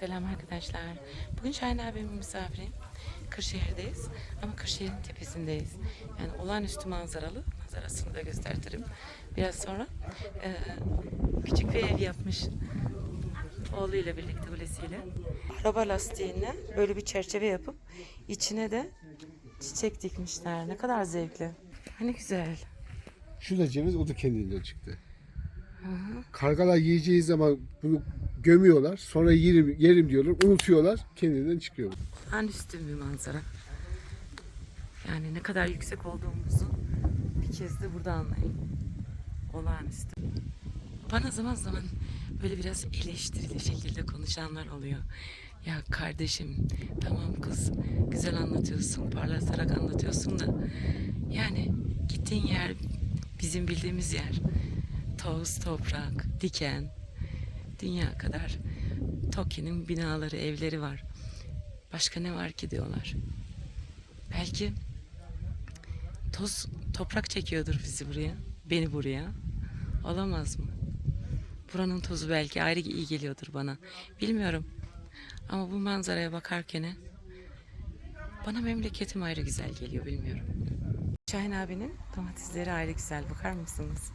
Selam arkadaşlar. Bugün Şahin abimin misafiriyim. Kırşehir'deyiz ama Kırşehir'in tepesindeyiz. Yani olağanüstü manzaralı. Manzarasını da gösteririm biraz sonra. Ee, küçük bir ev yapmış. Oğluyla birlikte, kulesiyle. Araba lastiğine böyle bir çerçeve yapıp içine de çiçek dikmişler. Ne kadar zevkli. Hani güzel. Şu da ceviz o da kendinden çıktı. Kargalar yiyeceği zaman bunu gömüyorlar. Sonra yerim, yerim diyorlar. Unutuyorlar. Kendinden çıkıyor. Olağanüstü bir manzara. Yani ne kadar yüksek olduğumuzu bir kez de burada anlayın. Olağanüstü. Bana zaman zaman böyle biraz eleştirili şekilde konuşanlar oluyor. Ya kardeşim tamam kız güzel anlatıyorsun, parlatarak anlatıyorsun da yani gittiğin yer bizim bildiğimiz yer. Toz, toprak, diken, dünya kadar Toki'nin binaları, evleri var. Başka ne var ki diyorlar. Belki toz, toprak çekiyordur bizi buraya, beni buraya. Olamaz mı? Buranın tozu belki ayrı iyi geliyordur bana. Bilmiyorum. Ama bu manzaraya bakarken bana memleketim ayrı güzel geliyor bilmiyorum. Şahin abinin domatesleri ayrı güzel. Bakar mısınız?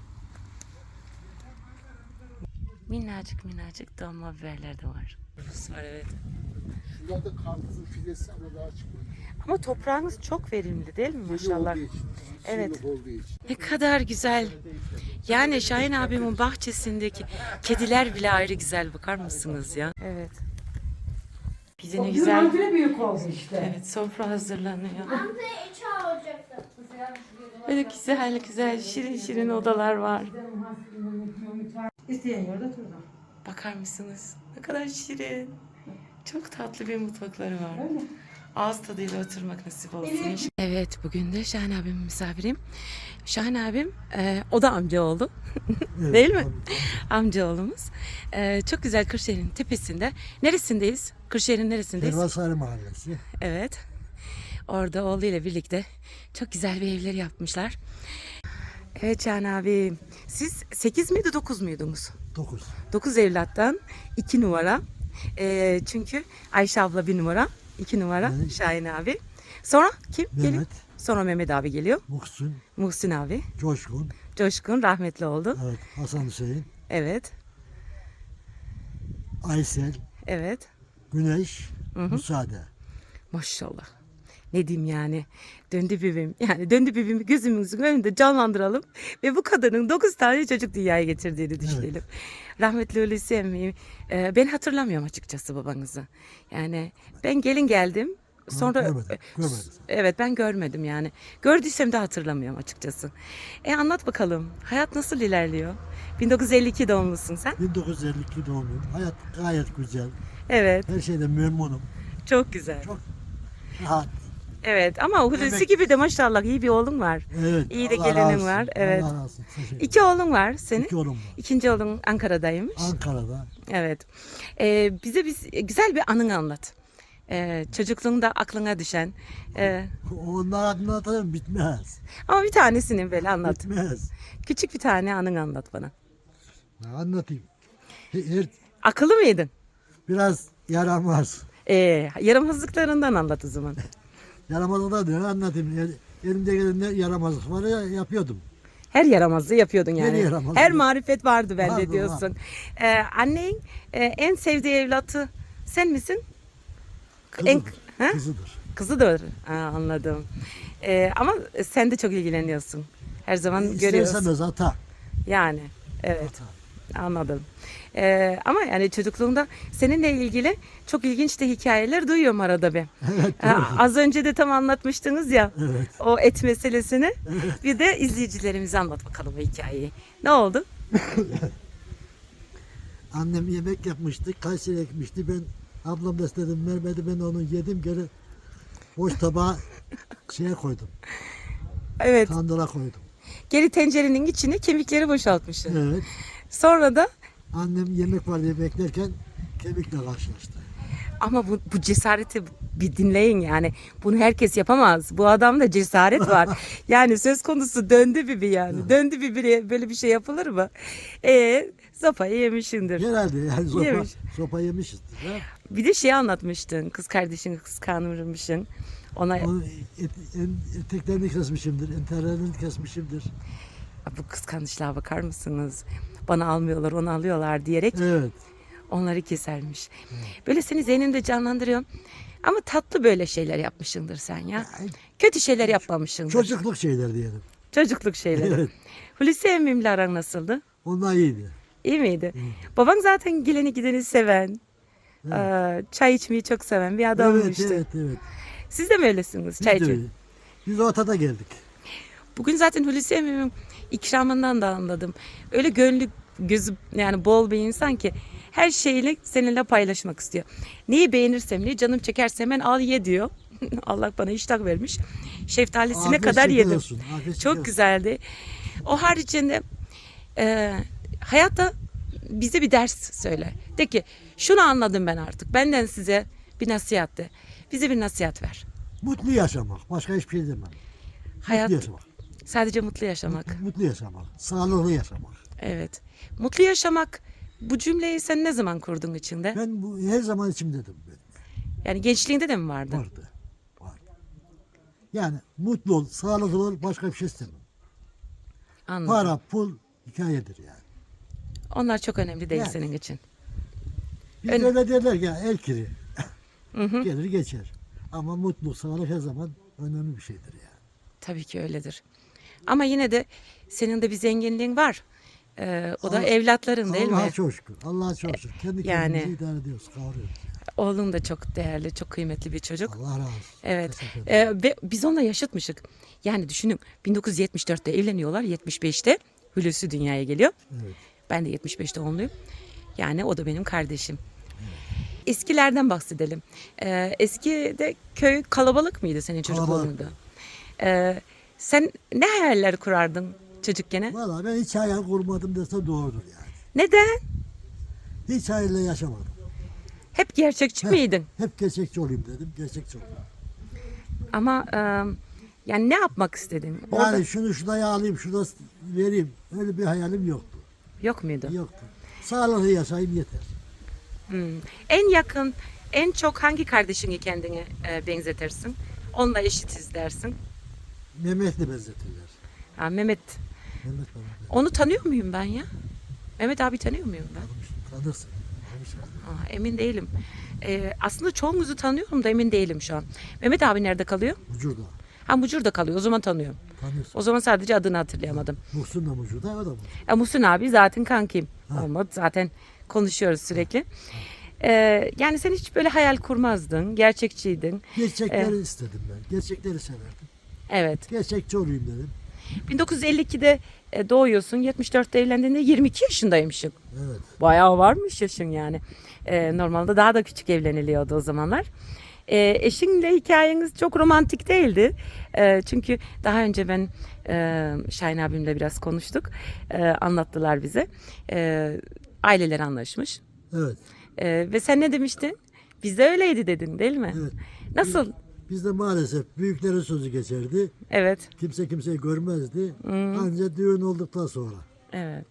Minnacık minnacık dolma biberler de var. Var evet. Şunlar da karpuzun fidesi ama daha çıkmıyor. Ama toprağınız çok verimli değil mi maşallah? Evet. Ne kadar güzel. Yani Şahin abimin bahçesindeki kediler bile ayrı güzel bakar mısınız ya? Evet. Bize ne güzel. Güzel. büyük oldu işte. Evet sofra hazırlanıyor. Hamza içi alacaktım. Böyle güzel güzel şirin şirin odalar var. İsteyen yerde turda. Bakar mısınız? Ne kadar şirin. Çok tatlı bir mutfakları var. Ağız tadıyla oturmak nasip olsun. Evet bugün de Şahin abim misafirim. Şahin abim e, o da amcaoğlu. Değil mi? Amcaoğlumuz. E, çok güzel Kırşehir'in tepesinde. Neresindeyiz? Kırşehir'in neresindeyiz? Elvasarı Mahallesi. Evet. Orada oğluyla birlikte çok güzel bir evler yapmışlar. Evet Can abi. Siz 8 miydi 9 muydunuz? 9. 9 evlattan 2 numara. Ee, çünkü Ayşe abla bir numara. 2 numara Evet. Şahin abi. Sonra kim geliyor? Mehmet, Sonra Mehmet abi geliyor. Muhsin, Muhsin abi. Coşkun, Coşkun rahmetli oldu. evet, Hasan Hüseyin, Evet. Aysel, Evet. Güneş, Müsaade. Maşallah. Ne diyeyim yani. Döndü bibim. Yani döndü bibimi gözümüzün önünde canlandıralım. Ve bu kadının 9 tane çocuk dünyaya getirdiğini düşünelim. Rahmetli Hulusi emmi. e, ben hatırlamıyorum açıkçası babanızı. Yani ben gelin geldim. Sonra görmedim, görmedim. Evet ben görmedim yani. Gördüysem de hatırlamıyorum açıkçası. E anlat bakalım. Hayat nasıl ilerliyor? 1952 doğumlusun sen. 1952 doğumluyum. Hayat gayet güzel. Evet. Her şeyden memnunum. Çok güzel. Çok Rahat. Evet ama Hulusi Emek- gibi de maşallah iyi bir oğlun var. Evet. İyi de Allah gelinin razı olsun, var, evet. Allah razı olsun. Teşekkür İki oğlun var senin. İki oğlum var. İkinci oğlun Ankara'daymış. Ankara'da. Evet. Ee, bize biz güzel bir anın anlat. Ee, çocukluğunda aklına düşen. e, Onlar anlatırım bitmez. ama bir tanesini böyle anlat. Bitmez. Küçük bir tane anın anlat bana. Ne anlatayım. Her, Akıllı mıydın? biraz yaramaz. Ee, yaramazlıklarından anlat o zaman. Yaramaz da diyor anlatayım. El- Elimde gelen ne yaramazlık var ya yapıyordum. Her yaramazlığı yapıyordun yani. yaramazlığı. Her marifet vardı bende Vardı, diyorsun. Ee, annen e, en sevdiği evlatı sen misin? En, Kızıdır. Ha? Kızıdır. Kızıdır. Ha, anladım. Ee, ama sen de çok ilgileniyorsun. Her zaman görüyorsun. İsterseniz ata. Yani evet. Anladım. Ee, ama yani çocukluğunda seninle ilgili çok ilginç de hikayeler duyuyorum arada ben. Ha, az önce de tam anlatmıştınız ya Evet. o et meselesini. Bir de izleyicilerimize anlat bakalım o hikayeyi. Ne oldu? Annem yemek yapmıştı. Kayseri ekmişti. Ben ablam da istedim vermedi. Ben onu yedim geri boş tabağa şeye koydum. Evet. Tandıra koydum. Geri tencerenin içine kemikleri boşaltmışsın. Evet. Sonra da Annem yemek var diye beklerken kemikle karşılaştı. ama bu, bu cesareti bir dinleyin yani. Bunu herkes yapamaz. Bu adamda cesaret var. yani söz konusu döndü bibi yani. Döndü bibi böyle bir şey yapılır mı? Ee, Sopayı yemişindir. Herhalde yani sopa, Yemiş. sopa yemişizdir. Ha? Bir de şey anlatmıştın. Kız kardeşini kıskanmışsın. Ona Onun et, en, eteklerini kesmişimdir, enterlerini kesmişimdir. Bu kıskançlığa bakar mısınız? Bana almıyorlar, onu alıyorlar diyerek Evet. onları kesermiş. Böyle seni zihnimde canlandırıyor. Ama tatlı böyle şeyler yapmışsındır sen ya. Kötü şeyler yapmamışsındır. Çocukluk şeyler diyelim. Çocukluk şeyleri. Evet. Hulusi emmimle aran nasıldı? Onlar iyiydi. İyi miydi? Baban zaten geleni gideni seven, eee, çay içmeyi çok seven bir Evet, adammıştı. evet, evet. Siz de mi öylesiniz? Biz Çay de öyle. Biz ortada geldik. Bugün zaten Hulusi emmimin ikramından da anladım. Öyle gönlü gözü yani bol bir insan ki her şeyini seninle paylaşmak istiyor. Neyi beğenirsem ne canım çekerse hemen al ye diyor. Allah bana iştah vermiş. Şeftalisine Afiyet kadar yedim. olsun, Çok olsun. güzeldi. O haricinde e, hayatta bize bir ders söyle. De ki şunu anladım ben artık. Benden size bir nasihat de. Bize bir nasihat ver. Mutlu yaşamak. Başka hiçbir şey demem. Hayat Mutlu yaşamak. Sadece mutlu yaşamak. Mutlu yaşamak. Sağlıklı yaşamak. Evet. Mutlu yaşamak bu cümleyi sen ne zaman kurdun içinde? Ben bu her zaman içimdedim. Ben. Yani gençliğinde de mi vardı? Vardı. Vardı. Yani mutlu ol, sağlıklı ol, başka bir şey istemem. Anladım. Para, pul hikayedir yani. Onlar çok önemli değil Yani. senin için. Biz Ön- öyle derler ya el kiri. Hı hı. Gelir geçer. Ama mutlu, sağlık her zaman önemli bir şeydir yani. Tabii ki öyledir. Ama yine de senin de bir zenginliğin var. Ee, o da Allah- evlatların değil Allah'a mi? çok şükür. Allah'a çok şükür. Kendi Yani- kendimizi idare ediyoruz, kavuruyoruz. Oğlun da çok değerli, çok kıymetli bir çocuk. Allah razı olsun. Evet. Teşekkür ederim. Ee, ve biz onunla yaşıtmışık. Yani düşünün 1974'te evleniyorlar. 75'te Hulusi dünyaya geliyor. Evet. Ben de 75 doğumluyum. Yani o da benim kardeşim. Eskilerden bahsedelim. Ee, eskide köy kalabalık mıydı senin çocukluğunda? Ee, sen ne hayaller kurardın çocukken? Valla ben hiç hayal kurmadım dese doğrudur yani. Neden? Hiç hayalle yaşamadım. Hep gerçekçi Heh. miydin? Hep gerçekçi olayım dedim. Gerçekçi oldum. Ama e, yani ne yapmak istedin? Orada Yani şunu şuraya alayım, şurada vereyim. Öyle bir hayalim yoktu. yok muydu? Yoktu. Sağlıklı yaşayayım yeter. Hmm. En yakın, en çok hangi kardeşini kendine e, benzetirsin? Onunla eşitiz dersin. Mehmet'le benzetirler. Ha, Mehmet. Mehmet bana Onu tanıyor muyum ben ya? Mehmet abi tanıyor muyum ben? tanımış, tanırsın. Tanımışsın. Aa, emin değilim. Ee, aslında çoğumuzu tanıyorum da emin değilim şu an. Mehmet abi nerede kalıyor? Mucur'da. Ha Mucur'da kalıyor. O zaman tanıyorum. Tanıyorsun. O zaman sadece adını hatırlayamadım. Muhsin de Mucur'da, o da Mucur. E, Muhsin abi zaten kankim. Ha. Olmadı. Zaten konuşuyoruz sürekli. Ee, yani sen hiç böyle hayal kurmazdın. Gerçekçiydin. Gerçekleri istedim ben. Gerçekleri severdim. Evet. Gerçekçi olayım dedim. 1952'de e, doğuyorsun. 74'te evlendiğinde 22 yaşındaymışsın. Evet. Bayağı varmış yaşın yani. Ee, normalde daha da küçük evleniliyordu o zamanlar. Ee, eşinle hikayeniz çok romantik değildi. Ee, çünkü daha önce ben e, Şahin abimle biraz konuştuk. Ee, anlattılar bize. Ee, aileler anlaşmış. Evet. Ee, ve sen ne demiştin? Bizde öyleydi dedin değil mi? Evet. Nasıl? Bizde maalesef büyüklerin sözü geçerdi. Evet. Kimse kimseyi görmezdi. Hmm. Ancak düğün olduktan sonra. Evet.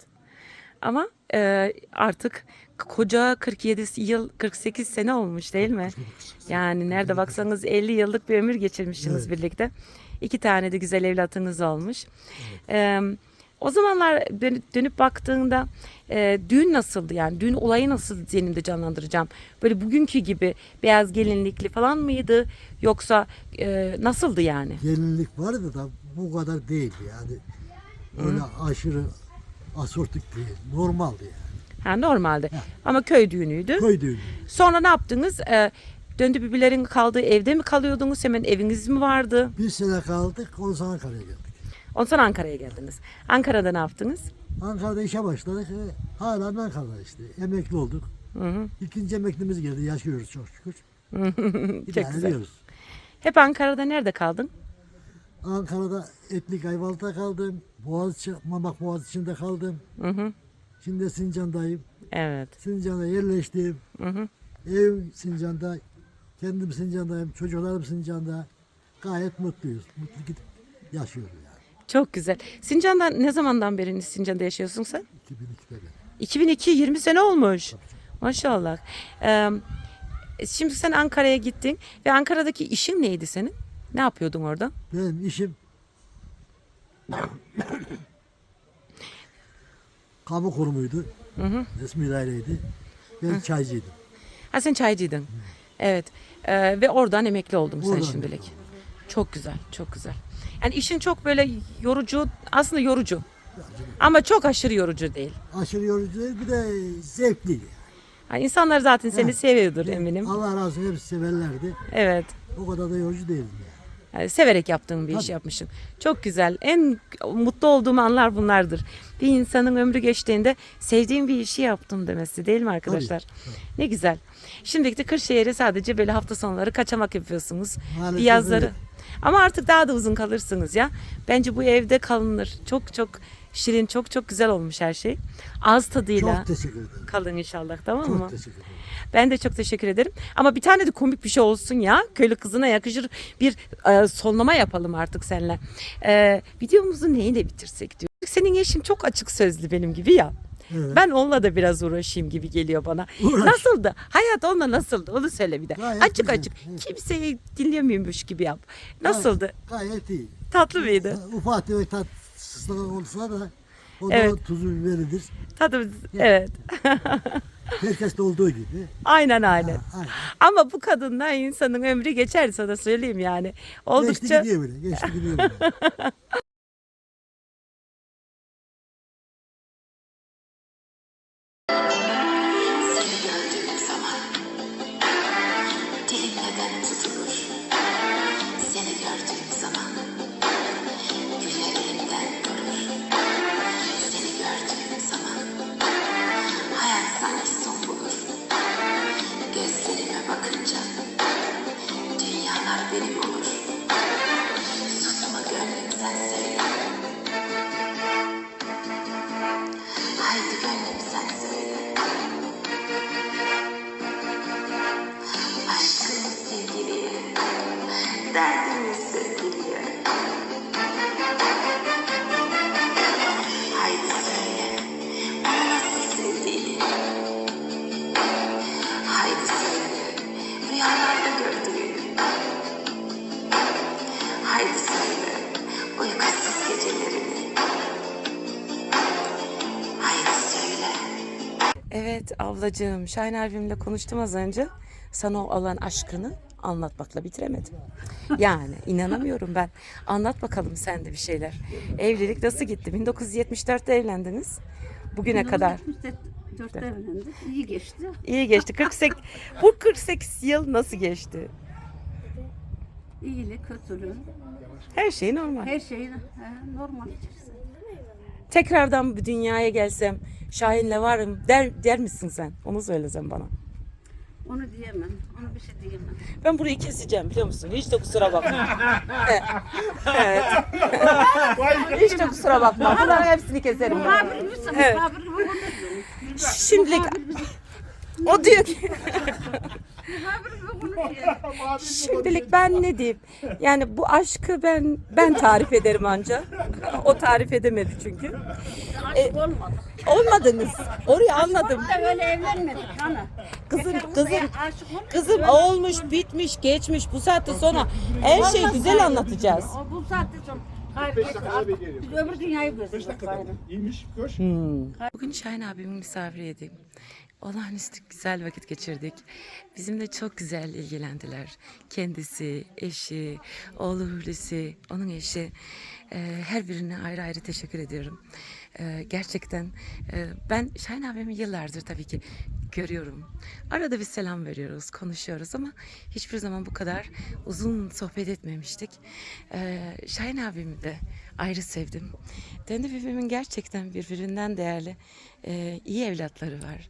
Ama e, artık koca 47 yıl 48 sene olmuş değil mi? Yani nerede baksanız 50 yıllık bir ömür geçirmişsiniz Evet. birlikte. İki tane de güzel evlatınız olmuş. E, o zamanlar dönüp, baktığında e, düğün nasıldı yani düğün olayı nasıl zihnimde canlandıracağım? Böyle bugünkü gibi beyaz gelinlikli falan mıydı yoksa e, nasıldı yani? Gelinlik vardı da bu kadar değildi yani. Öyle aşırı asortik değil. Normaldi yani. Ha normalde ama köy düğünüydü. Köy düğünü. Sonra ne yaptınız? E, döndü birbirlerin kaldığı evde mi kalıyordunuz? Hemen eviniz mi vardı? Bir sene kaldık, ondan Ankara'ya geldik. Ondan sonra Ankara'ya geldiniz. Ankara'da ne yaptınız? Ankara'da işe başladık. E, hala Ankara'da işte. Emekli olduk. Hı hı. İkinci emeklimiz geldi. Yaşıyoruz çok şükür. Çok İdare güzel. ediyoruz. Hep Ankara'da nerede kaldın? Ankara'da Etlik Ayvalık'ta kaldım. Boğaziçi, Mamak Boğaziçi'nde kaldım. Hı hı. Şimdi Sincan'dayım. Evet. Sincan'da yerleştim. Hı hı. Evim Sincan'da. Kendim Sincan'dayım. Çocuklarım Sincan'da. Gayet mutluyuz. Mutlu gidip yaşıyoruz. Çok güzel. Sincan'da ne zamandan beri Sincan'da yaşıyorsun sen? 2002'de ben. 2002 20 sene olmuş. Maşallah. Ee, şimdi sen Ankara'ya gittin ve Ankara'daki işin neydi senin? Ne yapıyordun orada? Benim işim kamu kurumuydu. Resmi daireydi. Ben çaycıydım. Ha sen çaycıydın. Evet. Ee, ve oradan emekli oldun sen Oradan şimdilik. Çok güzel, çok güzel. Yani işin çok böyle yorucu, aslında yorucu. Ama çok aşırı yorucu değil. Aşırı yorucu değil bir de zevkli. Yani insanlar zaten seni Evet. seviyordur eminim. Allah razı olsun hepsi severlerdi. Evet. O kadar da yorucu değildi. Yani. Yani severek yaptığın bir iş Tabii. yapmışsın. Çok güzel. En mutlu olduğum anlar bunlardır. Bir insanın ömrü geçtiğinde sevdiğim bir işi yaptım demesi değil mi arkadaşlar? Ne güzel. Şimdilik de Kırşehir'e sadece böyle hafta sonları kaçamak yapıyorsunuz. Maalesef bir yazları. Ama artık daha da uzun kalırsınız ya. Bence bu evde kalınır. Çok çok şirin, çok çok güzel olmuş her şey. Ağız tadıyla Çok teşekkür ederim. kalın inşallah tamam Çok mı? teşekkür ederim. Ben de çok teşekkür ederim. Ama bir tane de komik bir şey olsun ya. Köylü kızına yakışır bir e, sonlama yapalım artık seninle. E, videomuzu neyle bitirsek diyor. Senin eşin çok açık sözlü benim gibi ya. Evet. Ben onunla da biraz uğraşayım gibi geliyor bana. Uğraş. Nasıldı? Hayat onunla nasıldı? Onu söyle bir de. Gayet açık güzel. açık. Evet. Kimseyi dinlemiyormuş gibi yap. Nasıldı? Gayet iyi. Tatlı mıydı? Ufak tefek tatsızlık olsa da o da Evet. tuzu biberidir. Tadı evet. Herkeste olduğu gibi. Aynen aynen. Aynen. Ama bu kadınla insanın ömrü geçer sana söyleyeyim yani. Oldukça Geçti gidiyor böyle. Geçti gidiyor böyle. Evet ablacığım Şahin abimle konuştum az önce. Sana o olan aşkını anlatmakla bitiremedim. Yani inanamıyorum ben. Anlat bakalım sen de bir şeyler. Evlilik nasıl gitti? 1974'te evlendiniz. Bugüne kadar. 4'te evlendik. İyi geçti. İyi geçti. 48 bu 48 yıl nasıl geçti? İyili, kötülü. Her şey normal. Her he, normal. Tekrardan bu dünyaya gelsem Şahin'le varım der, der misin sen? Onu söylesen bana. Onu diyemem. Onu bir şey diyemem. Ben burayı keseceğim biliyor musun? Hiç de kusura bakma. evet. Hiç de kusura bakma. Bunların hepsini keserim. Muhabir misin? Evet. Muhabir. Şimdilik o diyor ki. şimdilik ben ne diyeyim? Yani bu aşkı ben ben tarif ederim anca. O tarif edemedi çünkü. Aşık olmadık. Olmadınız. Orayı anladım. Da öyle evlenmedik. Hani. Kızım kızım. Kızım olmuş, bitmiş, geçmiş. Bu saatte sonra her şeyi güzel anlatacağız. Bu saatte sonra. Hayır, biz öbür dünyayı gözlüyoruz. Bugün Şahin abimin misafiriydim. Olağanüstü güzel vakit geçirdik. Bizimle çok güzel ilgilendiler. Kendisi, eşi, oğlu Hulusi, onun eşi. Ee, her birine ayrı ayrı teşekkür ediyorum. Ee, gerçekten e, ben Şahin abimi yıllardır tabii ki görüyorum. Arada bir selam veriyoruz, konuşuyoruz ama hiçbir zaman bu kadar uzun sohbet etmemiştik. Ee, Şahin abimi de ayrı sevdim. Döndü birbirimin gerçekten birbirinden değerli e, iyi evlatları var.